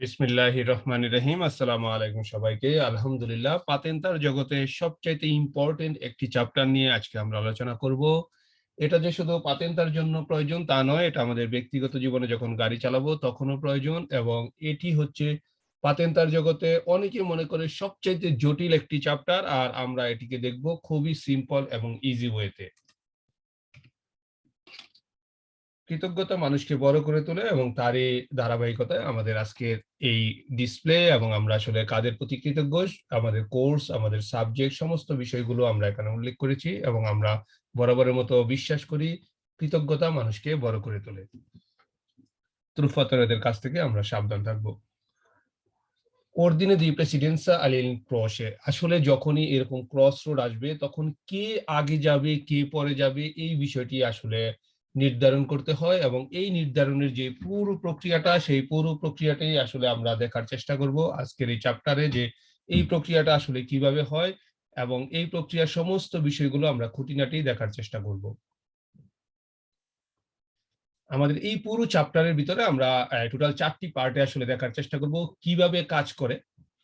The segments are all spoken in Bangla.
বিসমিল্লাহ রহমান রহিম। আসসালামু আলাইকুম সবাইকে। আলহামদুলিল্লাহ পাতেন্তার জগতে সবচাইতে ইম্পর্টেন্ট একটি চ্যাপ্টার নিয়ে আজকে আমরা আলোচনা করব। এটা যে শুধু পাতেন্তার জন্য প্রয়োজন তা নয়, এটা আমাদের ব্যক্তিগত জীবনে যখন গাড়ি চালাবো তখনও প্রয়োজন এবং এটি হচ্ছে পাতেন্তার জগতে অনেকে মনে করে সবচাইতে জটিল একটি চ্যাপ্টার আর আমরা এটিকে দেখব খুবই সিম্পল এবং ইজি ওয়েতে কৃতজ্ঞতা মানুষকে বড় করে তোলে এবং তারই ধারাবাহিকতায় আমাদের আজকের এই ডিসপ্লে এবং আমরা আসলে কাদের প্রতি কৃতজ্ঞ, আমাদের কোর্স আমাদের সাবজেক্ট সমস্ত বিষয়গুলো আমরা এখানে উল্লেখ করেছি এবং আমরা বরাবরের মতো বিশ্বাস করি, কৃতজ্ঞতা মানুষকে বড় করে তোলে। ত্রুফাতরেদের কাছ থেকে আমরা সাবধান থাকব। ordine di presidenza ক্রসে। আসলে যখনই এরকম ক্রস রোড আসবে, তখন কে আগে যাবে, কে পরে যাবে, এই বিষয়টি আসলে নির্ধারণ করতে হয় এবং এই নির্ধারণের যে পুরো প্রক্রিয়াটা, সেই পুরো প্রক্রিয়াটাই আসলে আমরা দেখার চেষ্টা করব আজকের এই চ্যাপ্টারে যে এই প্রক্রিয়াটা আসলে কীভাবে হয় এবং এই প্রক্রিয়ার সমস্ত বিষয়গুলো আমরা খুঁটিনাটি দেখার চেষ্টা করব। আমাদের এই পুরো চ্যাপ্টারের ভিতরে আমরা টোটাল চারটি পার্টে আসলে দেখার চেষ্টা করব। কীভাবে কাজ করে?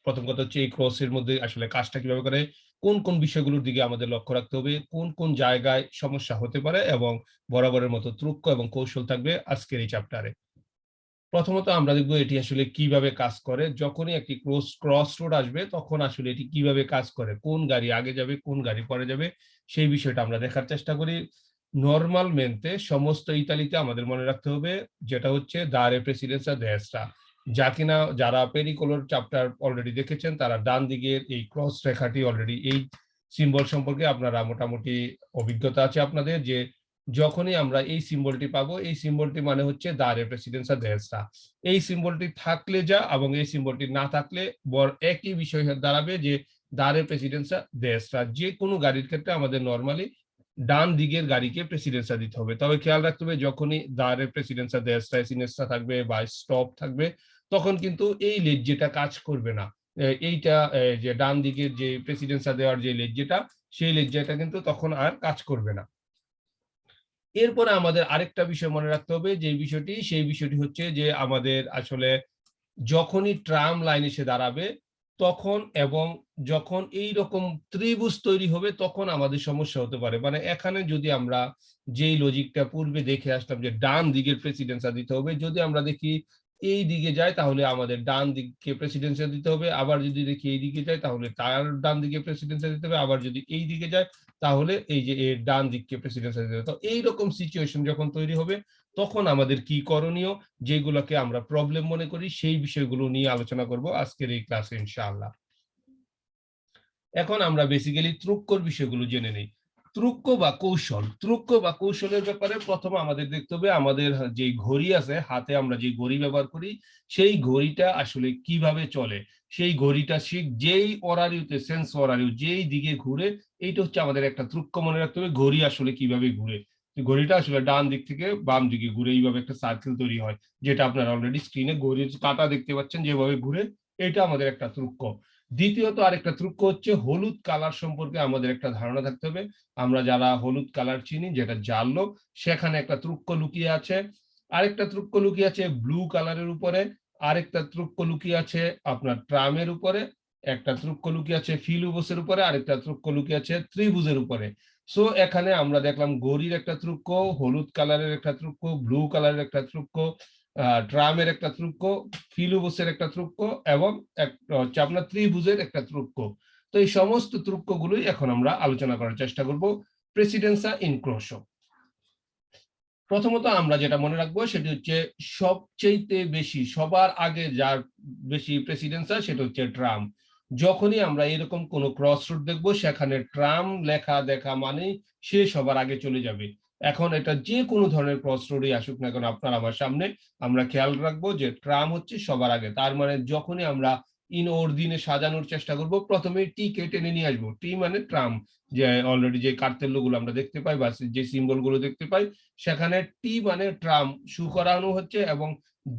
প্রথম কথা হচ্ছে এই ক্রসের মধ্যে আসলে কাজটা কীভাবে করে? কোন কোন বিষয়গুলোর দিকে আমাদের লক্ষ্য রাখতে হবে, কোন কোন জায়গায় সমস্যা হতে পারে এবং বরাবরের মতো ত্রুক্ষ এবং কৌশল থাকবে আজকের এই চ্যাপ্টারে প্রথমত আমরা দেখব এটি আসলে কীভাবে কাজ করে, যখনই একটি ক্রস ক্রস রোড আসবে তখন আসলে এটি কীভাবে কাজ করে, কোন গাড়ি আগে যাবে, কোন গাড়ি পরে যাবে, সেই বিষয়টা আমরা দেখার চেষ্টা করি। নর্মাল মেনতে সমস্ত ইতালিতে আমাদের মনে রাখতে হবে, যেটা হচ্ছে দারে প্রেসিডেন্সা দেশটা যা কিনা যারা পেরিকোলোর চ্যাপ্টার অলরেডি দেখেছেন, তারা ডান দিকের এই ক্রস রেখাটি অলরেডি এই সিম্বল সম্পর্কে আপনারা মোটামুটি অভিজ্ঞতা আছে আপনাদের যে যখনই আমরা এই সিম্বলটি পাবো, এই সিম্বলটি মানে হচ্ছে দারে প্রেসিডেন্সা দেশটা এই সিম্বলটি থাকলে যা এবং এই সিম্বলটি না থাকলে বর একই বিষয় দাঁড়াবে যে দারে প্রেসিডেন্সা দেশটা যে কোনো গাড়ির ক্ষেত্রে আমাদের নর্মালি ডান দিকের গাড়িকে প্রেসিডেন্সা দিতে হবে। তবে খেয়াল রাখতে হবে, যখনই দাঁড়ের প্রেসিডেন্সা দেশটা সিনেসটা থাকবে বা স্টপ থাকবে তখন কিন্তু এই লেজ্জেটা কাজ করবে না। এইটা যে ডান দিকের যে প্রেসিডেন্সা দেওয়ার যে লেজ্জেটা, সেই লেজ্জাটা কিন্তু তখন আর কাজ করবে না। এরপরে আমাদের আরেকটা বিষয় মনে রাখতে হবে, যে বিষয়টি, সেই বিষয়টি হচ্ছে যে আমাদের আসলে যখনই ট্রাম লাইন এসে দাঁড়াবে, তখন এবং যখন এই রকম ত্রিভুজ তৈরি হবে, তখন আমাদের সমস্যা হতে পারে। মানে এখানে যদি আমরা যেই লজিকটা পূর্বে দেখে আসলাম যে ডান দিকের প্রেসিডেন্সা দিতে হবে, যদি আমরা দেখি এই দিকে যায়, তাহলে আমাদের ডান দিকে প্রেসিডেন্সিয়াল দিতে হবে। আবার যদি দেখি এই দিকে যায়, তাহলে তার ডান দিকে প্রেসিডেন্সিয়াল দিতে হবে। আবার যদি এই দিকে যায়, তাহলে এই যে এর ডান দিককে প্রেসিডেন্সিয়াল দিতে হবে। তো এইরকম সিচুয়েশন যখন তৈরি হবে, তখন আমাদের কি করণীয়, যেগুলোকে আমরা প্রবলেম মনে করি, সেই বিষয়গুলো নিয়ে আলোচনা করব আজকের এই ক্লাসে ইনশাআল্লাহ। এখন আমরা বেসিক্যালি ত্রুক্কর বিষয়গুলো জেনে নেই। ত্রুক্ক বা কৌশল। ত্রুক্ক বা কৌশলের ব্যাপারে প্রথমে আমাদের দেখতে হবে, আমাদের যে ঘড়ি আছে, হাতে আমরা যে ঘড়ি ব্যবহার করি, সেই ঘড়িটা আসলে কীভাবে চলে? সেই ঘড়িটা ঠিক যেই অরারিউতে সেন্স অরারিউ যেই দিকে ঘুরে, এইটা হচ্ছে আমাদের একটা ত্রুক্ক মনে রাখতে হবে, ঘড়ি আসলে কীভাবে ঘুরে? ঘড়িটা আসলে ডান দিক থেকে বাম দিকে ঘুরে এইভাবে একটা সার্কেল তৈরি হয়, যেটা আপনারা অলরেডি স্ক্রিনে ঘড়ির কাটা দেখতে পাচ্ছেন যেভাবে ঘুরে, এটা আমাদের একটা ত্রুক্ক দ্বিতীয়ত আরেকটা ত্রুক্ক হচ্ছে হলুদ কালার সম্পর্কে আমাদের একটা ধারণা থাকতে হবে। আমরা যারা হলুদ কালার চিনি, যেটা জানলো সেখানে একটা ত্রুক্ক লুকিয়ে আছে। আরেকটা ত্রুক্ক লুকিয়ে আছে ব্লু কালারের উপরে, আরেকটা ত্রুক্ক লুকিয়ে আছে আপনার ট্রামের উপরে, একটা ত্রুক্ক লুকিয়ে আছে ফিলুবসের উপরে, আরেকটা ত্রুক্ক লুকিয়ে আছে ত্রিভুজের উপরে। সো এখানে আমরা দেখলাম গড়ির একটা ত্রুক্ক হলুদ কালারের একটা ত্রুক্ক ব্লু কালারের একটা ত্রুক্ক ড্রামের একটা ত্রুক্ক ফিলুবসের একটা ত্রুক্ক এবং হচ্ছে আপনার ত্রিভুজের একটা ত্রুক্ক তো এই সমস্ত ত্রুক্কগুলোই এখন আমরা আলোচনা করার চেষ্টা করব প্রেসিডেন্সা ইনক্রোশ। প্রথমত আমরা যেটা মনে রাখব সেটি হচ্ছে সবচেয়ে বেশি, সবার আগে যার বেশি প্রেসিডেন্সা সেটা হচ্ছে ট্রাম যখনই আমরা এরকম কোন ক্রস রুট দেখব, সেখানে ট্রাম লেখা দেখা মানে সে সবার আগে চলে যাবে। এখন এটা যে কোনো ধরনের ক্রস রোডে আসুক না কেন আপনার আমার সামনে, আমরা খেয়াল রাখব যে ট্রাম হচ্ছে সবার আগে। তার মানে যখনই আমরা ইন ওর দিনে সাজানোর চেষ্টা করব, প্রথমে টি কে টেনে নিয়ে আসব। টি মানে ট্রাম যে অলরেডি যে কার্তেল্যগুলো আমরা দেখতে পাই বা যে সিম্বলগুলো দেখতে পাই, সেখানে টি মানে ট্রাম শু করানো হচ্ছে এবং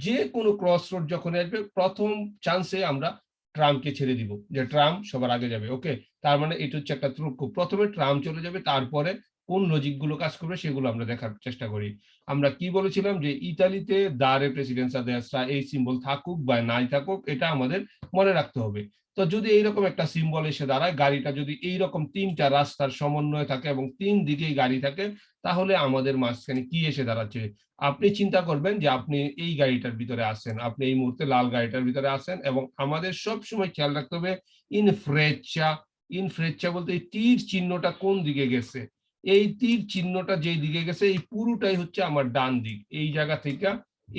যে কোনো ক্রস রোড যখন আসবে, প্রথম চান্সে আমরা ট্রামকে ছেড়ে দিব, যে ট্রাম সবার আগে যাবে ওকে তার মানে এটা হচ্ছে একটা ত্রুক্ষ প্রথমে ট্রাম চলে যাবে, তারপরে কোন লজিকগুলো কাজ করবে সেগুলো আমরা দেখার চেষ্টা করি। আমরা কি বলেছিলাম যে ইতালিতে দারে প্রেসিডেন্সা দেশরা এই সিম্বল থাকুক বা নাই থাকুক, এটা আমাদের মনে রাখতে হবে। তো যদি এইরকম একটা সিম্বল এসে দাঁড়ায়, গাড়িটা যদি এইরকম তিনটা রাস্তার সমন্বয় থাকে এবং তিন দিকেই গাড়ি থাকে, তাহলে আমাদের মাঝখানে কি এসে দাঁড়াচ্ছে? আপনি চিন্তা করবেন যে আপনি এই গাড়িটার ভিতরে আছেন, আপনি এই মুহূর্তে লাল গাড়িটার ভিতরে আছেন এবং আমাদের সব সময় খেয়াল রাখতে হবে ইন ফ্রেচ্চা ইন ফ্রেচ্চা বলতে এই তীর চিহ্নটা কোন দিকে গেছে? এই তীর চিহ্নটা যেই দিকে গেছে, এই পুরোটাই হচ্ছে আমার ডান দিক। এই জায়গা থেকে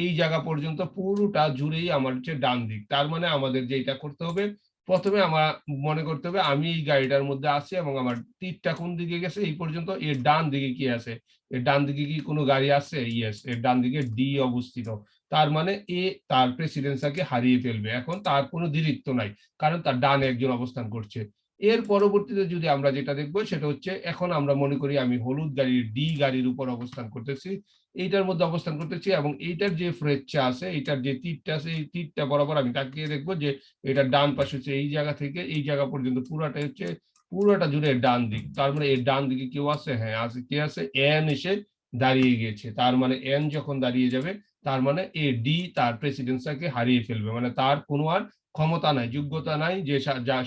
এই জায়গা পর্যন্ত পুরোটা জুড়েই আমার হচ্ছে ডান দিক। তার মানে আমাদের যেটা করতে হবে, প্রথমে আমার মনে করতে হবে আমি এই গাড়িটার মধ্যে আছি এবং আমার তীরটা কোন দিকে গেছে, এই পর্যন্ত এর ডান দিকে কি আছে? এর ডান দিকে কি কোনো গাড়ি আছে? ইয়েস এর ডান দিকে ডি অবস্থিত। তার মানে এ তার প্রেসিডেন্সাকে হারিয়ে ফেলবে। এখন তার কোনো দিরিত্ব নাই, কারণ তার ডানে একজন অবস্থান করছে। এর পরবর্তীতে যদি আমরা যেটা দেখব, সেটা হচ্ছে এখন আমরা মনে করি আমি হলুদ গাড়ির ডি গাড়ির উপর অবস্থান করতেছি। এইটার মধ্যে অবস্থান করতেছি এবং এইটার যে ফ্রেচ্চা আছে, এইটার যে তীরটা আছে, এই তীরটা বরাবর আমি তাকিয়ে দেখব যে এটা ডান পাশে হচ্ছে এই জায়গা থেকে এই জায়গা পর্যন্ত পুরাটা হচ্ছে, পুরোটা জুড়ে ডান দিক। তার মানে এর ডান দিকে কেউ আছে? হ্যাঁ আছে। কে আছে? এন এসে দাঁড়িয়ে গিয়েছে তার মানে এন যখন দাঁড়িয়ে যাবে, তার মানে এ ডি তার প্রেসিডেন্সিকে হারিয়ে ফেলবে। মানে তার কোনো আর ক্ষমতা নাই, যোগ্যতা নাই যে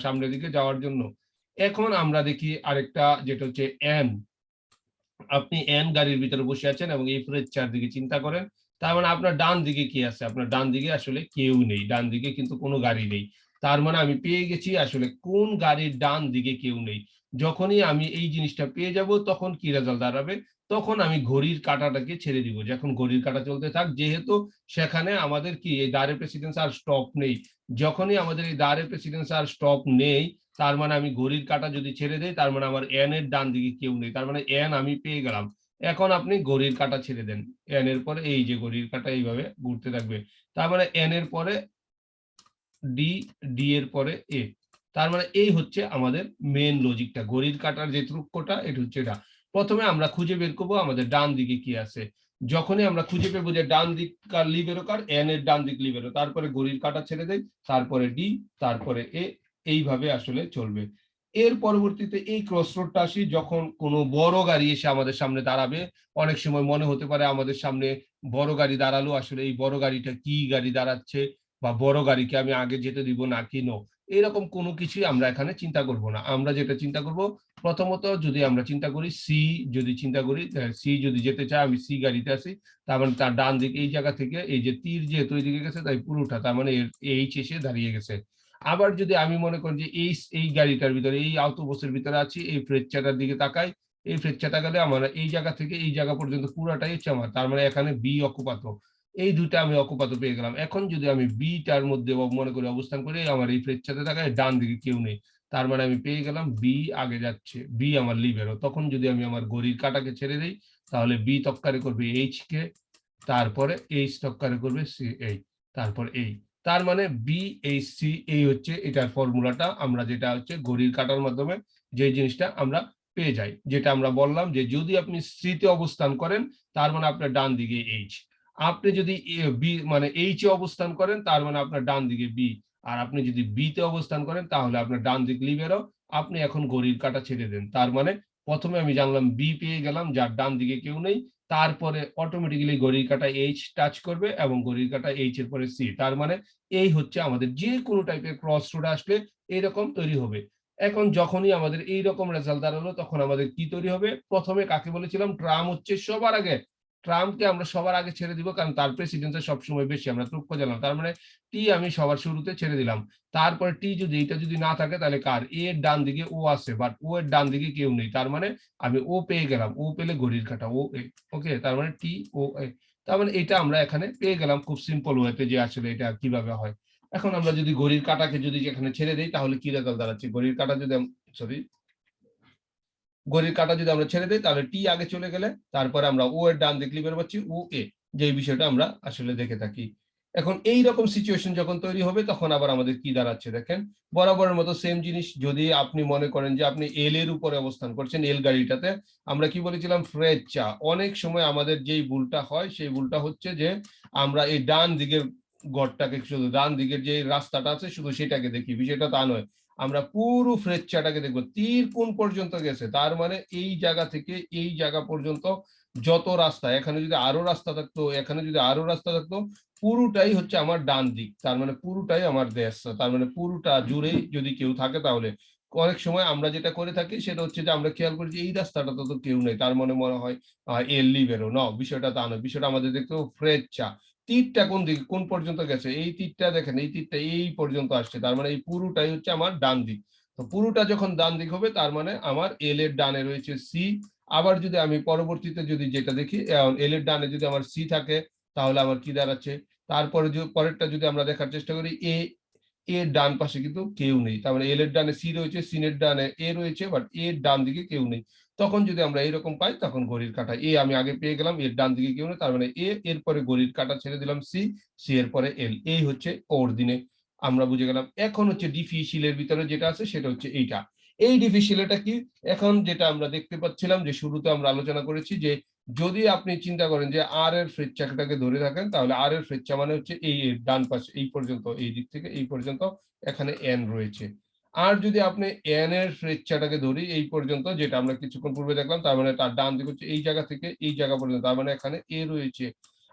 সামনের দিকে যাওয়ার জন্য। এখন আমরা দেখি আরেকটা যেটা হচ্ছে এন আপনি এন গাড়ির ভিতরে বসে আছেন এবং এই চার দিকে চিন্তা করেন। তার মানে আপনার ডান দিকে কি আছে? আপনার ডান দিকে আসলে কেউ নেই, ডান দিকে কিন্তু কোনো গাড়ি নেই। তার মানে আমি পেয়ে গেছি আসলে কোন গাড়ির ডান দিকে কেউ নেই। যখনই আমি এই জিনিসটা পেয়ে যাব, তখন কি রেজাল্ট দাঁড়াবে? তখন আমি ঘড়ির কাটাটাকে ছেড়ে দিব। যখন ঘড়ির কাটা চলতে থাক, যেহেতু সেখানে আমাদের কি, এই দাঁড়ে প্রেসিডেন্স আর স্টপ নেই। যখনই আমাদের এই দাঁড়ে প্রেসিডেন্স আর স্টপ নেই, তার মানে আমি ঘড়ির কাটা যদি ছেড়ে দেই, তার মানে আমার এন এর ডান দিকে কেউ নেই, তার মানে এন আমি পেয়ে গেলাম। এখন আপনি ঘড়ির কাটা ছেড়ে দেন। এন এর পরে এই যে ঘড়ির কাটা এইভাবে ঘুরতে থাকবে। তার মানে এন এর পরে ডি ডি এর পরে এ তার মানে এই হচ্ছে আমাদের মেন লজিকটা ঘড়ির কাটার যে ত্রুক্কটা এটা হচ্ছে এটা। প্রথমে আমরা খুঁজে বের করব আমাদের ডান দিকে কি আছে। যখনই আমরা খুঁজে পেবো যে ডান দিক কার লিবেরো কার এন এর ডান দিক লিবেরো তারপরে ঘড়ির কাটা ছেড়ে দেয় তারপরে ডি তারপরে এ এইভাবে আসলে চলবে। এর পরবর্তীতে এই ক্রস রোডটা আসি, যখন কোনো বড় গাড়ি এসে আমাদের সামনে দাঁড়াবে। অনেক সময় মনে হতে পারে আমাদের সামনে বড় গাড়ি দাঁড়াল, আসলে এই বড় গাড়িটা কি গাড়ি দাঁড়াচ্ছে বা বড় গাড়িকে আমি আগে যেতে দিব না কি নো? এরকম কোনো কিছুই আমরা এখানে চিন্তা করব না। আমরা যেটা চিন্তা করব প্রথমত যদি আমরা চিন্তা করি সি যদি চিন্তা করি সি যদি যেতে চাই আমি সি গাড়িতে আছি, তার মানে তার ডান দিক এই জায়গা থেকে এই যে তীর যেহেতু এই দিকে গেছে, তাই পুরোটা তার মানে এইচ এসে দাঁড়িয়ে গেছে। আবার যদি আমি মনে করি যে এই এই গাড়িটার ভিতরে, এই আউটোবসের ভিতরে আছি, এই ফ্রেচ্চাটার দিকে তাকাই, এই ফ্রেচ্চাটা গেলে আমার এই জায়গা থেকে এই জায়গা পর্যন্ত পুরাটাই হচ্ছে আমার, তার মানে এখানে বি অকুপাত। এই দুটা আমি অকুপাত পেয়ে গেলাম। এখন যদি আমি বিটার মধ্যে মনে করি অবস্থান করি, আমার এই ফ্রেচ্চাতে তাকায় ডান দিকে কেউ নেই। তার মানে আমি পেয়ে গেলাম বি আগে যাচ্ছে বি আমার লিভেরও তখন যদি আমি আমার গড়ির কাটাকে ছেড়ে দিই, তাহলে বি তক্কারে করবে এইচ কে, তারপরে এইচ তক্কারে করবে সি এই তারপর এই তার মানে বি এইচ সি এই হচ্ছে এটার ফর্মুলাটা আমরা যেটা হচ্ছে ঘড়ির কাটার মাধ্যমে যে জিনিসটা আমরা পেয়ে যাই। যেটা আমরা বললাম যে যদি আপনি সিতে অবস্থান করেন, তার মানে আপনার ডান দিকে এইচ আপনি যদি বি মানে এইচ এ অবস্থান করেন, তার মানে আপনার ডান দিকে বি আর আপনি যদি বিতে অবস্থান করেন, তাহলে আপনার ডান দিক লিবেরও আপনি এখন ঘড়ির কাটা ছেড়ে দেন। তার মানে প্রথমে আমি জানলাম বি পেয়ে গেলাম, যার ডান দিকে কেউ নেই। তারপরে অটোমেটিক্যালি ঘড়ির কাটা এইচ টাচ করবে এবং ঘড়ির কাটা এইচ এর পরে সি তার মানে এই হচ্ছে আমাদের যে কোনো টাইপের ক্রস রোড আসলে এইরকম তৈরি হবে। এখন যখনই আমাদের এই রকম রেজাল্ট দাঁড়াল, তখন আমাদের কি তৈরি হবে? প্রথমে কাকে বলেছিলাম? ট্রাম হচ্ছে সবার আগে। ট্রাম্পকে আমরা সবার আগে ছেড়ে দিব, কারণ তার প্রেসিডেন্সি সবসময় বেশি, আমরা তুক্ষ জানলাম তার মানে টি আমি সবার শুরুতে ছেড়ে দিলাম। তারপরে টি যদি এটা যদি না থাকে, তাহলে কার? এ এর ডান দিকে ও আছে বাট ও এর ডান দিকে কেউ নেই। তার মানে আমি ও পেয়ে গেলাম ও পেলে ঘড়ির কাটা ও এ ওকে তার মানে টি ও এ তার মানে এটা আমরা এখানে পেয়ে গেলাম খুব সিম্পল ওয়েতে যে আসলে এটা কীভাবে হয়। এখন আমরা যদি ঘড়ির কাটাকে যদি এখানে ছেড়ে দিই, তাহলে কি রেজাল্ট দাঁড়াচ্ছে? ঘড়ির কাটা যদি সরি ঘড়ির কাটা যদি আমরা ছেড়ে দিই, তাহলে টি আগে চলে গেলে, তারপরে আমরা ও এর ডান দিক লিখে পাচ্ছি ও এ যে বিষয়টা আমরা আসলে দেখে থাকি। এখন এই রকম সিচুয়েশন যখন তৈরি হবে, তখন আবার আমাদের কি দাঁড়াচ্ছে দেখেন? বরাবরের মতো সেম জিনিস, যদি আপনি মনে করেন যে আপনি এল এর উপরে অবস্থান করছেন এল গাড়িটাতে, আমরা কি বলেছিলাম? ফ্রেড চা। অনেক সময় আমাদের যেই ভুলটা হয়, সেই ভুলটা হচ্ছে যে আমরা এই ডান দিকের গড়টাকে, শুধু ডান দিকের যে রাস্তাটা আছে, শুধু সেটাকে দেখি। বিষয়টা তা নয়। আমরা পুরো ফ্রেচ্চাটাকে দেখব। তীর কোন পর্যন্ত গেছে? তার মানে এই জায়গা থেকে এই জায়গা পর্যন্ত যত রাস্তা, এখানে যদি আরও রাস্তা থাকতো, এখানে যদি আরও রাস্তা থাকতো, পুরোটাই হচ্ছে আমার ডান দিক। তার মানে পুরোটাই আমার দেশ। তার মানে পুরোটা জুড়েই যদি কেউ থাকে তাহলে। অনেক সময় আমরা যেটা করে থাকি সেটা হচ্ছে যে আমরা খেয়াল করি যে এই রাস্তাটা তো কেউ নেই। তার মনে মনে হয় এল লিবেরো ন, বিষয়টা তা নয়। বিষয়টা আমাদের দেখতে ফ্রেচ্চা তীরটা কোন দিকে, কোন পর্যন্ত গেছে? এই তীরটা দেখেন, এই তীরটা এই পর্যন্ত আসছে। তার মানে এই পুরোটাই হচ্ছে আমার ডান দিক। তো পুরোটা যখন ডান দিক হবে, তার মানে আমার এল এর ডানে রয়েছে সি আবার যদি আমি পরবর্তীতে যদি যেটা দেখি এল এর ডানে যদি আমার সি থাকে, তাহলে আমার কি দাঁড়াচ্ছে? তারপরে পরেরটা যদি আমরা দেখার চেষ্টা করি এ এর ডান পাশে কিন্তু কেউ নেই। তার মানে এল এর ডানে সি রয়েছে সিনের ডানে এ রয়েছে বাট এর ডান দিকে কেউ নেই। তখন যদি আমরা এইরকম পাই, তখন ঘড়ির কাটা এ আমি আগে পেয়ে গেলাম, এর ডান দিকে কেউ নেই তার মানে এ, এরপরে ঘড়ির কাটা ছেড়ে দিলাম, সি সি এর পরে এল। এই হচ্ছে ওর দিনে আমরা বুঝে গেলাম, এখন হচ্ছে ডিফিশিলের ভিতরে যেটা আছে, সেটা হচ্ছে এইটা। এই ডিফিশিলটা কি? এখন যেটা আমরা দেখতে পাচ্ছিলাম, যে শুরুতে আমরা আলোচনা করেছি, যে যদি আপনি চিন্তা করেন যে আর এর ফ্রেচ্চাটাকে ধরে থাকেন তাহলে আর এর ফ্রেচ্চা মানে হচ্ছে এই ডান পাশে, এই পর্যন্ত, এই দিক থেকে এই পর্যন্ত এখানে এন রয়েছে। আর যদি আপনি এন এর ফ্রেচ্চাটাকে ধরি, এই পর্যন্ত যেটা আমরা কিছুক্ষণ পূর্বে দেখলাম, তার মানে তার ডান দিকে হচ্ছে এই জায়গা থেকে এই জায়গা পর্যন্ত, তার মানে এখানে এ রয়েছে।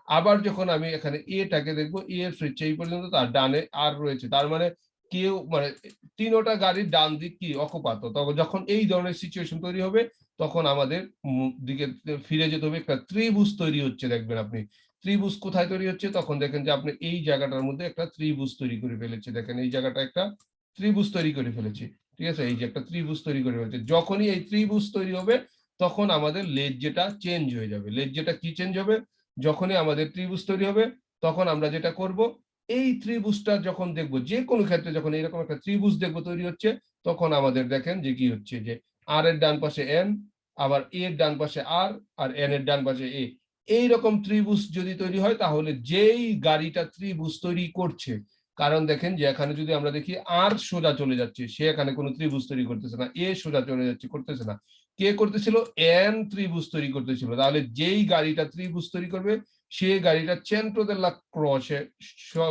আবার যখন আমি এখানে এটাকে দেখব এ এর ফ্রেচ্চা এই পর্যন্ত, তার ডানে আর রয়েছে। তার মানে কেউ মানে তিনোটা গাড়ির ডান দিক কি? অকপাত। তখন যখন এই ধরনের সিচুয়েশন তৈরি হবে, তখন আমাদের দিকে ফিরে যেতে হবে। একটা ত্রিভুজ তৈরি হচ্ছে, দেখবেন আপনি। ত্রিভুজ কোথায় তৈরি হচ্ছে? তখন দেখেন যে আপনি এই জায়গাটার মধ্যে একটা ত্রিভুজ তৈরি করে ফেলেছে। দেখেন এই জায়গাটা একটা ত্রিভুজ তৈরি করে ফেলেছে, ঠিক আছে? এই যে একটা ত্রিভুজ তৈরি করে ফেলেছে। যখনই এই ত্রিভুজ তৈরি হবে, তখন আমাদের লেজ যেটা চেঞ্জ হয়ে যাবে। লেজ যেটা কি চেঞ্জ হবে? যখনই আমাদের ত্রিভুজ তৈরি হবে, তখন আমরা যেটা করব, এই ত্রিভুজটা যখন দেখব, যে কোনো ক্ষেত্রে যখন এরকম একটা ত্রিভুজ দেখব তৈরি হচ্ছে, তখন আমাদের দেখেন যে কি হচ্ছে, যে আর এর ডান পাশে এন আবার এ এর ডান পাশে আর আর এন এর ডান পাশে এ এই রকম ত্রিভুজ যদি তৈরি হয়, তাহলে যেই গাড়িটা ত্রিভুজ তৈরি করছে কারণ দেখেন যে এখানে যদি আমরা দেখি আর সোজা চলে যাচ্ছে, সে এখানে কোনো ত্রিভুজ তৈরি করতেছে না, এ সোজা চলে যাচ্ছে, করতেছে না। কে করতেছিল? এন ত্রিভুজ তৈরি করতেছিল। তাহলে যেই গাড়িটা ত্রিভুজ তৈরি করবে, সে গাড়িটা চেন্ট্রো দেলা ক্রসে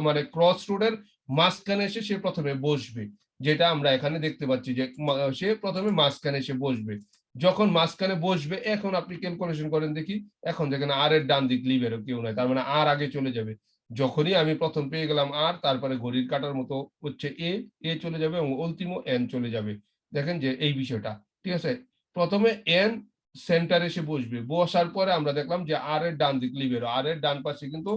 মানে ক্রস রোডের মাঝখানে এসে সে প্রথমে বসবে। যেটা আমরা এখানে দেখতে পাচ্ছি যে সে প্রথমে মাঝখানে এসে বসবে। যখন মাঝখানে বসবে, এখন আপনি ক্যালকুলেশন করেন দেখি? এখন দেখেন আর এর ডান দিক লিভেরও কেউ নাই, তার মানে আর আগে চলে যাবে। যখনই আমি প্রথম পেয়ে গেলাম আর, তারপরে ঘড়ির কাটার মতো হচ্ছে এ এ চলে যাবে এবং অন্তিম এন চলে যাবে। দেখেন যে এই বিষয়টা, ঠিক আছে? প্রথমে এন সেন্টার এসে বসবে, বসার পরে আমরা দেখলাম যে আর এর ডান দিক লিভেরো আর এর ডান পাশে কিন্তু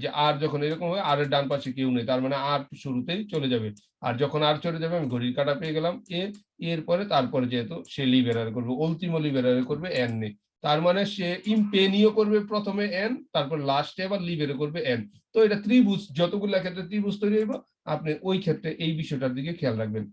যে আর যখন এরকম হয় আর এর ডান পাশে কেউ নেই। তার মানে আর শুরুতেই চলে যাবে। আর যখন আর চলে যাবে, আমি ঘড়ির কাটা পেয়ে গেলাম। এ, এর পরে তারপরে যেহেতু সে লিবেরার করবে অন্তিম লিবেরার করবে এন নেই। তার মানে সে ইমপেনিও করবে প্রথমে এন তারপর লাস্টে আবার লিবেরও করবে এন তো এটা ত্রিভুজ, যতগুলো ক্ষেত্রে ত্রিভুজ তৈরি হইব, আপনি ওই ক্ষেত্রে এই বিষয়টার দিকে খেয়াল রাখবেন।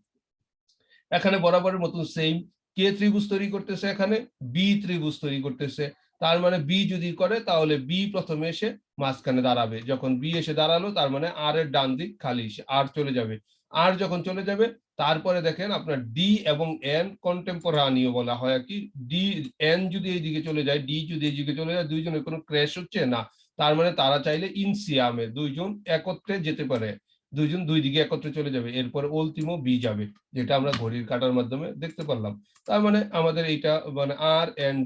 এখানে বরাবরের মতন সেম কে ত্রিভুজ তৈরি করতেছে এখানে? বি ত্রিভুজ তৈরি করতেছে। তার মানে বি যদি করে, তাহলে বি প্রথমে এসে মাঝখানে দাঁড়াবে। যখন বি এসে দাঁড়াল, তার মানে আর এর ডান দিক খালি আর চলে যাবে। আর যখন চলে যাবে, তারপরে দেখেন আপনার ডি এবং এন কন্টেম্পোরানিও বলা হয় কি। ডি এন যদি এই দিকে চলে যায় ডি যদি এই দিকে চলে যায়, দুইজনের কোনো ক্র্যাশ হচ্ছে না। তার মানে তারা চাইলে ইনসিয়ামে দুইজন একত্রে যেতে পারে। দুইজন দুই দিকে একত্রে চলে যাবে। এরপরে অন্তিম বি যাবে, যেটা আমরা ঘড়ির কাটার মাধ্যমে দেখতে পারলাম। তার মানে আমাদের এইটা মানে আর এন্ড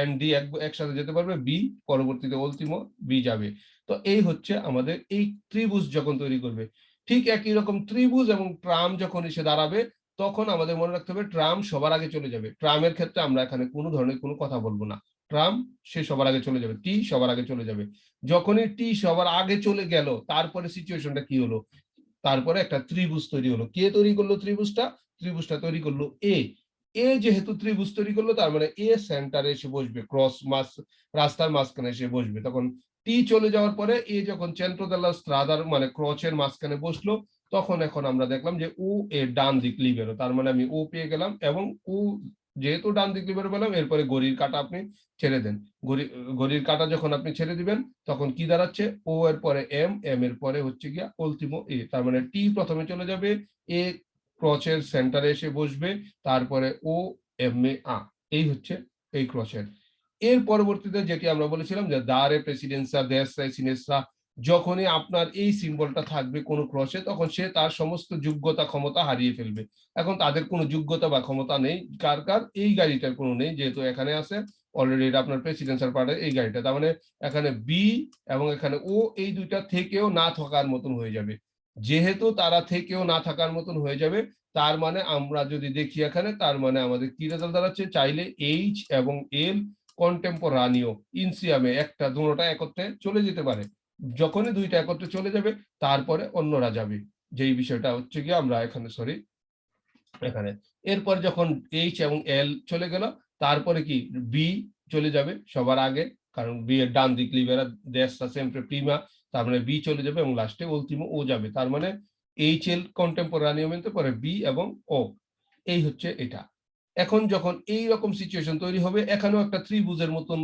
এন ডি একসাথে যেতে পারবে বি পরবর্তীতে অন্তিম বি যাবে। তো এই হচ্ছে আমাদের এই ত্রিভুজ যখন তৈরি করবে, ঠিক একই রকম ত্রিভুজ এবং ট্রাম যখন এসে দাঁড়াবে, তখন আমাদের মনে রাখতে হবে ট্রাম সবার আগে চলে যাবে। ট্রামের ক্ষেত্রে আমরা এখানে কোনো ধরনের কোনো কথা বলব না। ট্রাম সে সবার আগে চলে যাবে টি সবার আগে চলে যাবে। যখনই টি সবার আগে চলে গেল, তারপরে সিচুয়েশনটা কি হলো? তারপরে একটা ত্রিভুজ তৈরি হলো। কে তৈরি করল ত্রিভুজটা? ত্রিভুজটা তৈরি করল এ এ যেহেতু ত্রিভুজ তৈরি করল, তার মানে এ সেন্টারে এসে বসবে ক্রস মাস রাস্তার মাঝখানে এসে বসবে। তখন টি চলে যাওয়ার পরে এ যখন চেন্ট্রোদালা স্ত্রাদার মানে ক্রচের মাঝখানে বসল, তখন এখন আমরা দেখলাম যে ও এর ডান দিক লিবেরো তার মানে আমি ও পেয়ে গেলাম এবং ও যেহেতু ডান দিক লিবেরো পেলাম এরপরে গড়ির কাটা আপনি ছেড়ে দেন। গড়ির কাটা যখন আপনি ছেড়ে দিবেন, তখন কি দাঁড়াচ্ছে? ও এর পরে এম এম এর পরে হচ্ছে গিয়া অল্টিমো এ তার মানে টি প্রথমে চলে যাবে এ ক্রচের সেন্টারে এসে বসবে, তারপরে ও এম এ আ এই হচ্ছে এই ক্রচের এর। পরবর্তীতে যেটি আমরা বলেছিলাম যে দারে প্রেসিডেন্সা দেশ সিনেসা যখনই আপনার এই সিম্বলটা থাকবে কোনো ক্রসে তখন সে তার সমস্ত যোগ্যতা, ক্ষমতা হারিয়ে ফেলবে। এখন তাদের কোনো যোগ্যতা বা ক্ষমতা নেই, কার কার, এই গাড়িটার কোনো নেই, যেহেতু এখানে আছে অলরেডি এটা আপনার প্রেসিডেন্সিয়াল পার্টের এই গাড়িটা, তার মানে এখানে বি এবং এখানে ও এই দুইটা থেকেও না থাকার মতন হয়ে যাবে। যেহেতু তারা থেকেও না থাকার মতন হয়ে যাবে, তার মানে আমরা যদি দেখি এখানে, তার মানে আমাদের কি রেজাল্ট দাঁড়াচ্ছে? চাইলে এইচ এবং এল কন্টেম্পোরানিও ইনসিয়ামে একটা দুটোটা একত্রে চলে যেতে পারে। যখনই দুইটা একত্রে চলে যাবে, তারপরে অন্যরা যাবে। যেই বিষয়টা হচ্ছে কি আমরা এখানে সরি এখানে। এরপর যখন এইচ এবং এল চলে গেল, তারপরে কি? বি চলে যাবে সবার আগে, কারণ বি এর ডান দিক লিবেরা দেশটা সেমপ্রে প্রিমা তার মানে বি চলে যাবে এবং লাস্টে উলতিমো ও যাবে। তার মানে এইচ এল কন্টেম্পোরানিয়ামেন্টে পরে বি এবং ও এই হচ্ছে এটা। এখন যখন এই রকম সিচুয়েশন তৈরি হবে, এখানেও একটা ত্রিভুজের মতন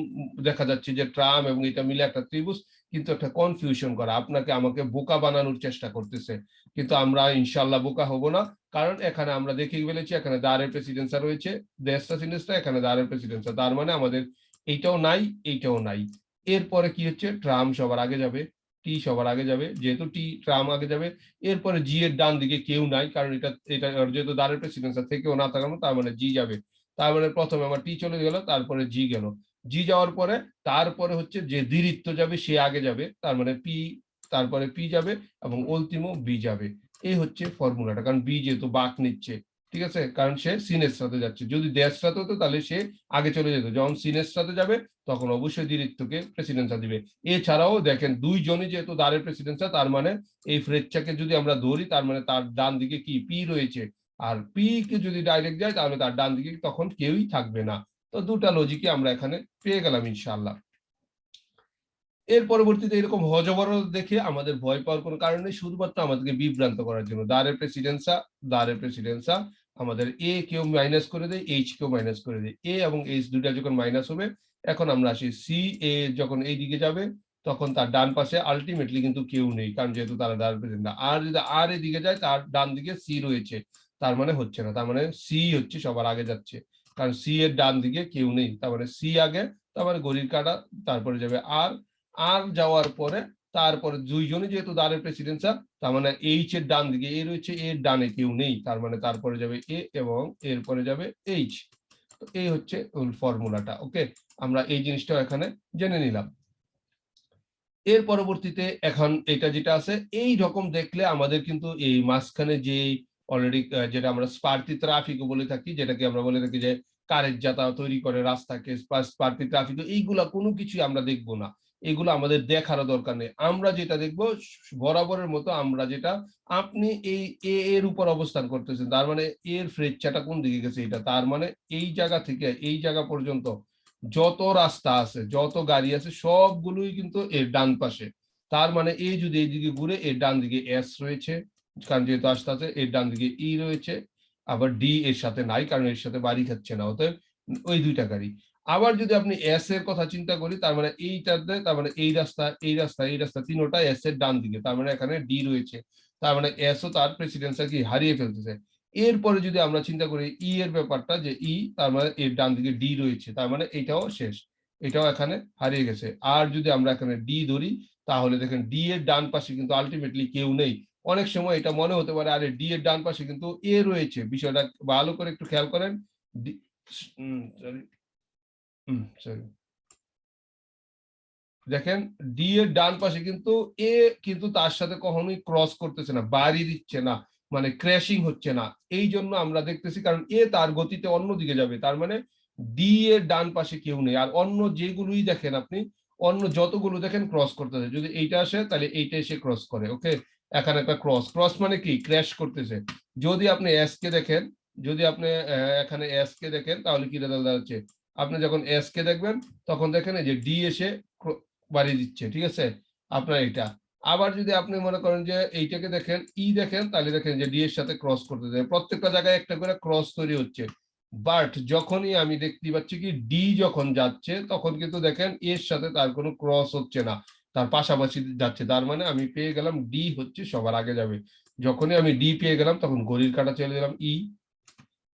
দেখা যাচ্ছে যে ট্রাম এবং এটা মিলে একটা ত্রিভুজ, কিন্তু একটা কনফিউশন করা। আপনাকে আমাকে বোকা বানানোর চেষ্টা করতেছে, কিন্তু আমরা ইনশাল্লাহ বোকা হব না, কারণ এখানে আমরা দেখে ফেলেছি, এখানে দাঁড়ের প্রেসিডেন্সা রয়েছে দেশটা সিনেসটা এখানে দাঁড়ের প্রেসিডেন্সা তার মানে আমাদের এইটাও নাই এইটাও নাই। এরপরে কি হচ্ছে? ট্রাম সবার আগে যাবে। টি সবার আগে যাবে, যেহেতু টি ট্রাম আগে যাবে। এরপরে জি এর ডান দিকে কেউ নাই, কারণ এটা এটা যেহেতু দাঁড়ের প্রেসিডেন্সা থেকেও না থাকার তার মানে জি যাবে। তার মানে প্রথমে আমার টি চলে গেল, তারপরে জি গেল। জি যাওয়ার পরে, তারপরে হচ্ছে যে দীরিত্ব যাবে, সে আগে যাবে, তার মানে পি, তারপরে পি যাবে এবং অন্তিমও বি যাবে। এই হচ্ছে ফর্মুলাটা কারণ বি যেহেতু বাক নিচ্ছে। ঠিক আছে? কারণ সে সিনের সাথে যাচ্ছে। যদি দেশ সাথে হতো তাহলে সে আগে চলে যেত। যখন সিনের সাথে যাবে, তখন অবশ্যই দীরিত্বকে প্রেসিডেন্সা দিবে। এছাড়াও দেখেন, দুইজনই যেহেতু দাঁড়ের প্রেসিডেন্সা তার মানে এই ফ্রেডচাকে যদি আমরা ধরি, তার মানে তার ডান দিকে কি? পি রয়েছে। আর পি কে যদি ডাইরেক্ট যায়, তাহলে তার ডান দিকে তখন কেউই থাকবে না। তো দুটা লজিকে আমরা এখানে পেয়ে গেলাম ইনশাল্লাহ এর পরবর্তীতে এরকম হজবর দেখে আমাদের ভয় পাওয়ার কোনো কারণ নেই, শুধুমাত্র আমাদেরকে বিভ্রান্ত করার জন্য। দাঁড়ের প্রেসিডেন্সা দাঁড়ের প্রেসিডেন্সা, আমাদের এ কেউ মাইনাস করে দেয় এইচ কেউ মাইনাস করে দেয়। এ এবং এইচ দুটা যখন মাইনাস হবে, এখন আমরা আসি সি এ যখন এই দিকে যাবে, তখন তার ডান পাশে আলটিমেটলি কিন্তু কেউ নেই, কারণ যেহেতু তারা দাঁড় প্রেসিডেন্ট আর যদি আর এদিকে যায়, তার ডান দিকে সি রয়েছে, তার মানে হচ্ছে না, তার মানে সি হচ্ছে, সবার আগে যাচ্ছে। কারণ সি এর ডান দিকে কেউ নেই, তার মানে সি আগে, তার মানে গড়ির কাটা, তারপরে যাবে আর আর যাওয়ার পরে তারপরে দুইজনে যেহেতু দাঁড়ের প্রেসিডেন্সা তার মানে এইচ এর ডান দিকে, এ রয়েছে, এর ডানে কেউ নেই। তার মানে তারপরে যাবে এ এবং এরপরে যাবে এইচ তো এই হচ্ছে ফর্মুলাটা ওকে আমরা এই জিনিসটাও এখানে জেনে নিলাম। এর পরবর্তীতে এখন এটা যেটা আছে, এই রকম দেখলে আমাদের কিন্তু এই মাঝখানে যে অলরেডি যেটা আমরা স্পার্টি ট্রাফিক বলে থাকি, যেটাকে আমরা বলে থাকি যে কারের যাতায়াত তৈরি করে, রাস্তাকে স্পার্টি ট্রাফিক এইগুলা কোনো কিছুই আমরা দেখব না। এগুলো আমাদের দেখারও দরকার নেই। আমরা যেটা দেখব, বরাবরের মতো আমরা যেটা আপনি এই এ এর উপর অবস্থান করতেছেন, তার মানে এর ফ্রেচ্ছাটা কোন দিকে গেছে এটা? তার মানে এই জায়গা থেকে এই জায়গা পর্যন্ত যত রাস্তা আছে, যত গাড়ি আছে, সবগুলোই কিন্তু এর ডান পাশে। তার মানে এই যদি এইদিকে ঘুরে, এর ডান দিকে এস রয়েছে, কারণ যেহেতু আসতে আছে এর ডান দিকে ই রয়েছে। আবার ডি এর সাথে নাই, কারণ এর সাথে বাড়ি খাচ্ছে না, অতএব ওই দুইটা গাড়ি। আবার যদি আপনি এস এর কথা চিন্তা করি, তার মানে এইটাতে, তার মানে এই রাস্তা এই রাস্তা এই রাস্তা, তিনোটা এস এর ডান দিকে, তার মানে এখানে ডি রয়েছে। তার মানে এস ও তার প্রেসিডেন্সিয়াল কি হারিয়ে ফেলতেছে। এরপরে যদি আমরা চিন্তা করি ই এর ব্যাপারটা, যে ই তার মানে এর ডান দিকে ডি রয়েছে, তার মানে এটাও শেষ, এটাও এখানে হারিয়ে গেছে। আর যদি আমরা এখানে ডি ধরি, তাহলে দেখেন ডি এর ডান পাশে কিন্তু আলটিমেটলি কেউ নেই। অনেক সময় এটা মনে হতে পারে, আরে ডি এর ডান পাশে কিন্তু এ রয়েছে। বিষয়টা ভালো করে একটু খেয়াল করেন। দেখেন ডি এর ডান পাশে কিন্তু এ কিন্তু তার সাথে কখনোই ক্রস করতেছে না, বাড়ি দিচ্ছে না মানে ক্র্যাশিং হচ্ছে না। এই জন্য আমরা দেখতেছি কারণ এ তার গতিতে অন্য দিকে যাবে, তার মানে ডি এর ডান পাশে কেউ নেই। আর অন্য যেগুলোই দেখেন আপনি, অন্য যতগুলো দেখেন ক্রস করতেছে। যদি এইটা আসে, তাহলে এইটা এসে ক্রস করে ওকে এখানে একটা ক্রস ক্রস মানে কি? ক্র্যাশ করতেছে। যদি আপনি এস কে দেখেন, যদি আপনি এখানে এস কে দেখেন, তাহলে কি রেজাল্ট দাঁড়াচ্ছে? আপনি যখন এস কে দেখবেন, তখন দেখেন যে ডি এসে বাড়িয়ে দিচ্ছে, ঠিক আছে? আপনার এটা আবার যদি আপনি মনে করেন যে এইটাকে দেখেন ই দেখেন, তাহলে দেখেন যে ডি এর সাথে ক্রস করতে যায়। প্রত্যেকটা জায়গায় একটা করে ক্রস তৈরি হচ্ছে। বাট যখনই আমি দেখতে পাচ্ছি কি ডি যখন যাচ্ছে, তখন কিন্তু দেখেন এর সাথে তার কোনো ক্রস হচ্ছে না। তার পাশাপাশি যাচ্ছে। তার মানে আমি পেয়ে গেলাম ডি হচ্ছে সবার আগে যাবে। যখনই আমি ডি পেয়ে গেলাম, তখন গরির কাটা চলে গেলাম ই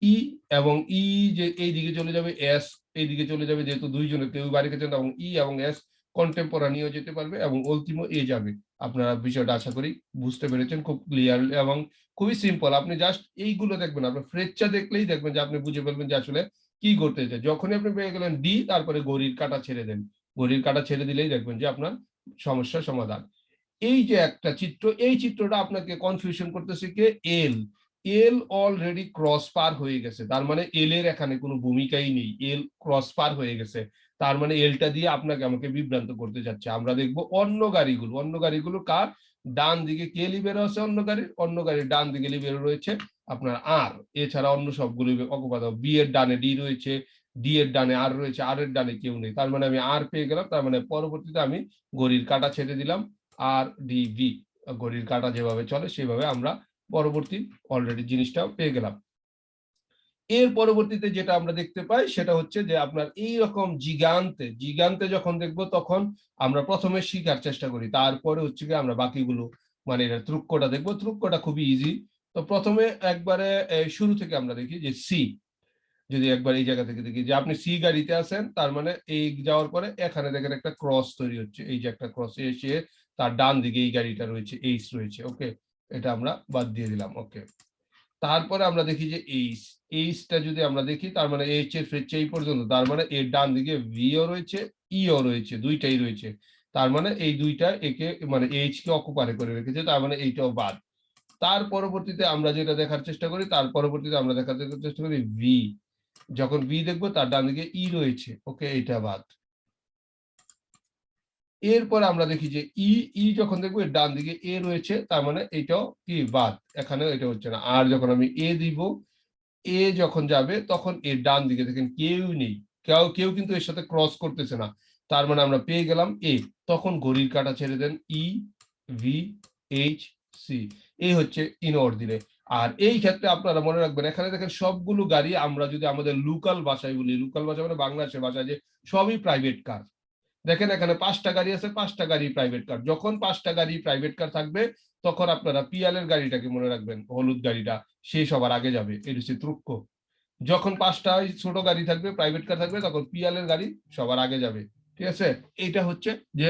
ই এবং ই যে এই দিকে চলে যাবে এস এই দিকে চলে যাবে, যেহেতু দুইজনে কেউ বাড়ি গেছেন এবং ই এবং এস কন্টেম্পোরানিও যেতে পারবে এবং অল্টিমো এ যাবে। আপনারা বিষয়টা আশা করি বুঝতে পেরেছেন, খুব ক্লিয়ারলি এবং খুবই সিম্পল আপনি জাস্ট এইগুলো দেখবেন, আপনার ফ্রেচটা দেখলেই দেখবেন যে আপনি বুঝে ফেলবেন যে আসলে কি করতেছে যখনই আপনি পেয়ে গেলেন ডি তারপরে ঘড়ির কাটা ছেড়ে দেন। ঘড়ির কাটা ছেড়ে দিলেই দেখবেন যে আপনার সমস্যার সমাধান। এই যে একটা চিত্র, এই চিত্রটা আপনাকে কনফিউশন করতেছে কে? এল এল অলরেডি ক্রস পার হয়ে গেছে, তার মানে এল এর এখানে কোনো ভূমিকাই নেই এল ক্রস পার হয়ে গেছে, তার মানে এলটা দিয়ে আপনাকে আমাকে বিভ্রান্ত করতে যাচ্ছে। আমরা দেখব অন্য গাড়িগুলো অন্য গাড়িগুলো কার? ডান দিকে কে লিবেরো আছে অন্য গাড়ির? অন্য গাড়ির ডান দিকে লিবেরো রয়েছে আপনার আর এছাড়া অন্য সবগুলো অকুপাত বি এর ডানে ডি রয়েছে ডি এর ডানে আর রয়েছে আর এর ডানে কেউ নেই, তার মানে আমি আর পেয়ে গেলাম, তার মানে পরবর্তীতে আমি ঘড়ির কাটা ছেড়ে দিলাম আর ডি ভি ঘড়ির কাটা যেভাবে চলে সেভাবে আমরা পরবর্তী অলরেডি জিনিসটা পেয়ে গেলাম। এর পরবর্তীতে যেটা আমরা দেখতে পাই, সেটা হচ্ছে যে আপনার এই রকম জিগান্তে জিগান্তে যখন দেখব তখন আমরা প্রথমে শিখার চেষ্টা করি, তারপরে হচ্ছে কি আমরা বাকিগুলো মানে এটা ত্রুক্কটা দেখব, ত্রুক্কটা খুবই ইজি তো প্রথমে একবারে শুরু থেকে আমরা দেখি যে সি, যদি একবার এই জায়গা থেকে দেখি যে আপনি সি গাড়িতে আছেন, তার মানে এই যাওয়ার পরে এখানে দেখেন একটা ক্রস তৈরি হচ্ছে, এই যে একটা ক্রস এসে তার ডান দিকে এই গাড়িটা রয়েছে এইচ রয়েছে ওকে এটা আমরা বাদ দিয়ে দিলাম ওকে তারপরে আমরা দেখি যে এইচ এইচটা যদি আমরা দেখি, তার মানে এইচ এর ফ্রেচ্ছে এই পর্যন্ত, তার মানে এর ডান দিকে ভিও রয়েছে ইও রয়েছে, দুইটাই রয়েছে। তার মানে এই দুইটা একে মানে এইচ কে অকুপারে করে রেখেছে, তার মানে এইটাও বাদ। তার পরবর্তীতে আমরা যেটা দেখার চেষ্টা করি, তার পরবর্তীতে আমরা দেখার চেষ্টা করি ভি যখন ভি দেখব, তার ডান দিকে ই রয়েছে ওকে এইটা বাদ। এরপর আমরা দেখি যে ই ই যখন দেখব ডান দিকে এ রয়েছে, তার মানে এটাও কি বাদ। এখানে এটা হচ্ছে না। আর যখন আমি এ দিব, এ যখন যাবে, তখন এর ডান দিকে দেখেন কেউ নেই। কেউ কেউ কিন্তু এর সাথে ক্রস করতেছে না। তার মানে আমরা পেয়ে গেলাম এ। তখন ঘড়ির কাটা ছেড়ে দেন ই, ভি, এইচ, সি। এই হচ্ছে ইনওয়ার্ড দিলে আর এই ক্ষেত্রে আপনারা মনে রাখবেন, এখানে দেখেন সবগুলো গাড়ি আমরা যদি আমাদের লোকাল ভাষায় বলি লোকাল ভাষা মানে বাংলাদেশের ভাষায় যে সবই প্রাইভেট কার দেখেন এখানে পাঁচটা গাড়ি আছে, পাঁচটা গাড়ি প্রাইভেট কার যখন পাঁচটা গাড়ি প্রাইভেট কার থাকবে, তখন আপনারা পিয়ালের গাড়িটাকে মনে রাখবেন, হলুদ গাড়িটা, সে সবার আগে যাবে, এর হচ্ছে ত্রুক্ষ যখন পাঁচটা ছোট গাড়ি থাকবে প্রাইভেট কার থাকবে, তখন পিয়ালের গাড়ি সবার আগে যাবে, ঠিক আছে? এইটা হচ্ছে যে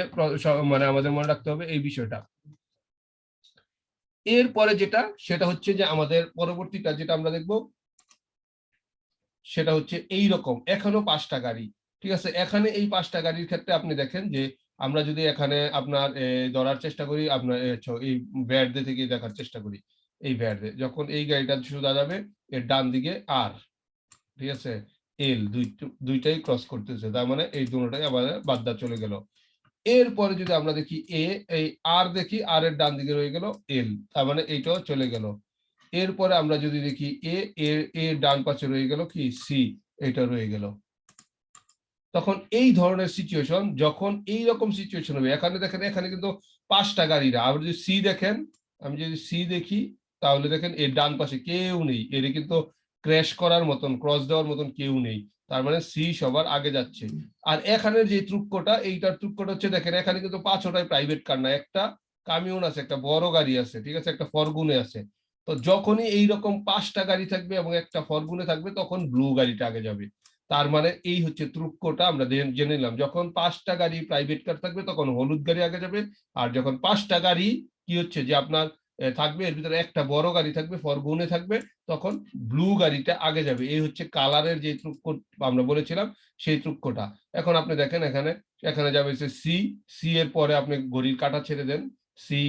মানে আমাদের মনে রাখতে হবে এই বিষয়টা। এরপরে যেটা, সেটা হচ্ছে যে আমাদের পরবর্তীটা যেটা আমরা দেখব, সেটা হচ্ছে এই রকম এখনও পাঁচটা গাড়ি। ঠিক আছে? এখানে এই পাঁচটা গাড়ির ক্ষেত্রে আপনি দেখেন যে, আমরা যদি এখানে আপনার ধরার চেষ্টা করি, আপনার এই ব্যাটদে থেকে দেখার চেষ্টা করি, এই ব্যাটদে যখন এই গাড়িটা সোজা যাবে, এর ডান দিকে আর, ঠিক আছে? এল দুই, দুইটাই ক্রস করতেছে, তার মানে এই দুটোটাই আবার বাদ্দা চলে গেল। এরপরে যদি আমরা দেখি এ, এই আর দেখি, আর এর ডান দিকে রয়ে গেল এল, তার মানে এইটাও চলে গেল। এরপরে আমরা যদি দেখি এ এর ডান পাশে রয়ে গেল কি? সি, এটা রয়ে গেল। তখন এই ধরনের সিচুয়েশন যখন এই রকম সিচুয়েশন হবে, এখানে দেখেন, এখানে কিন্তু পাঁচটা গাড়িরা। আপনি যদি সি দেখেন, আমি যদি সি দেখি, তাহলে দেখেন এর ডান পাশে কেউ নেই। এর কিন্তু ক্র্যাশ করার মতন ক্রস দেওয়ার মতন কেউ নেই। তার মানে সি সবার আগে যাচ্ছে। আর এখানে যে ত্রুক্কটা এইটার ত্রুক্কটা হচ্ছে দেখেন, এখানে কিন্তু পাঁচটায় প্রাইভেট কার না, একটা কামিউন আছে, একটা বড় গাড়ি আছে, ঠিক আছে, একটা ফরগুনে আছে। তো যখনই এইরকম পাঁচটা গাড়ি থাকবে এবং একটা ফরগুনে থাকবে, তখন ব্লু গাড়িটা আগে যাবে। তার মানে এই হচ্ছে ত্রুক্কটা আমরা জেনে নিলাম। যখন পাঁচটা গাড়ি প্রাইভেট কার থাকবে, তখন হলুদ গাড়ি আগে যাবে। আর যখন পাঁচটা গাড়ি, কি হচ্ছে যে আপনার থাকবে, এর ভিতরে একটা বড় গাড়ি থাকবে, ফরগুনে থাকবে, তখন ব্লু গাড়িটা আগে যাবে। এই হচ্ছে কালারের যে ত্রুক্ক আমরা বলেছিলাম, সেই ত্রুক্কটা এখন আপনি দেখেন এখানে এখানে যাবে হচ্ছে সি সি এর পরে আপনি ঘড়ির কাটা ছেড়ে দেন। সি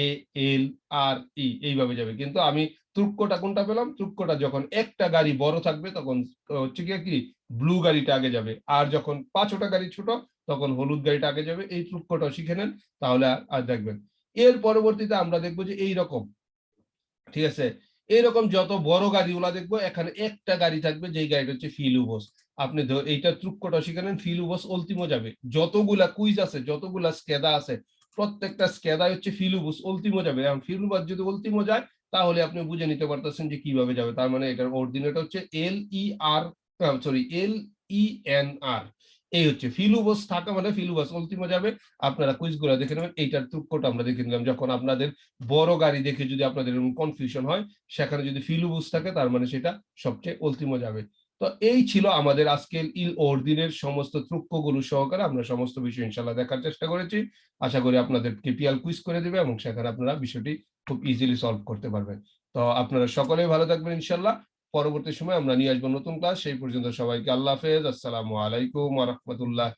এ এল আর ই এইভাবে যাবে। কিন্তু আমি ত্রুক্কটা কোনটা পেলাম? ত্রুক্কটা যখন একটা গাড়ি বড় থাকবে, তখন হচ্ছে কি? ব্লু গাড়িটা আগে যাবে। আর যখন পাঁচটা গাড়ি ছোট, তখন হলুদ গাড়িটা আগে যাবে। এই ত্রুক্কটাও শিখে নেন, তাহলে আর দেখবেন। এর পরবর্তীতে আমরা দেখব যে এই রকম ঠিক আছে? এইরকম যত বড় গাড়িগুলা দেখব, এখানে একটা গাড়ি থাকবে, যেই গাড়িটা হচ্ছে ফিলুবস আপনি এইটা ত্রুক্কটা শিখে নেন ফিলুবস অল্টিমো যাবে। যতগুলা কুইজ আছে, যতগুলা স্কেদা আছে, প্রত্যেকটা স্কেদা হচ্ছে ফিলুবস অল্টিমো যাবে। এবং ফিলুবাস যদি অল্টিমো যায়, তাহলে আপনি বুঝে নিতে পারতেছেন যে কীভাবে যাবে। তার মানে এটার অরিজিনেট হচ্ছে এল ই আর সরি এল ই এন আর এই হচ্ছে ফিলুবাস থাকা মানে ফিলুবাস অন্তিমে যাবে আপনারা কুইজগুলো দেখে নেবেন। এইটার টুকটা আমরা দেখে নিলাম। যখন আপনাদের বড় গাড়ি দেখে যদি আপনাদের কনফিউশন হয়, সেখানে যদি ফিলুবুস থাকে, তার মানে সেটা সবচেয়ে অন্তিমে যাবে। তো এই ছিল আমাদের আজকের ইল ওর দিনের সমস্তগুলো সহকারে। আমরা সমস্ত বিষয় ইনশাল্লাহ দেখার চেষ্টা করেছি। আশা করি আপনাদের কেপিএল কুইজ করে দেবে এবং সেখানে আপনারা বিষয়টি খুব ইজিলি সলভ করতে পারবেন। তো আপনারা সকলেই ভালো থাকবেন ইনশাল্লাহ পরবর্তী সময় আমরা নিয়ে আসব নতুন ক্লাস সেই পর্যন্ত সবাইকে আল্লাহ হাফেজ, আসসালামু আলাইকুম আ রহমতুল্লাহ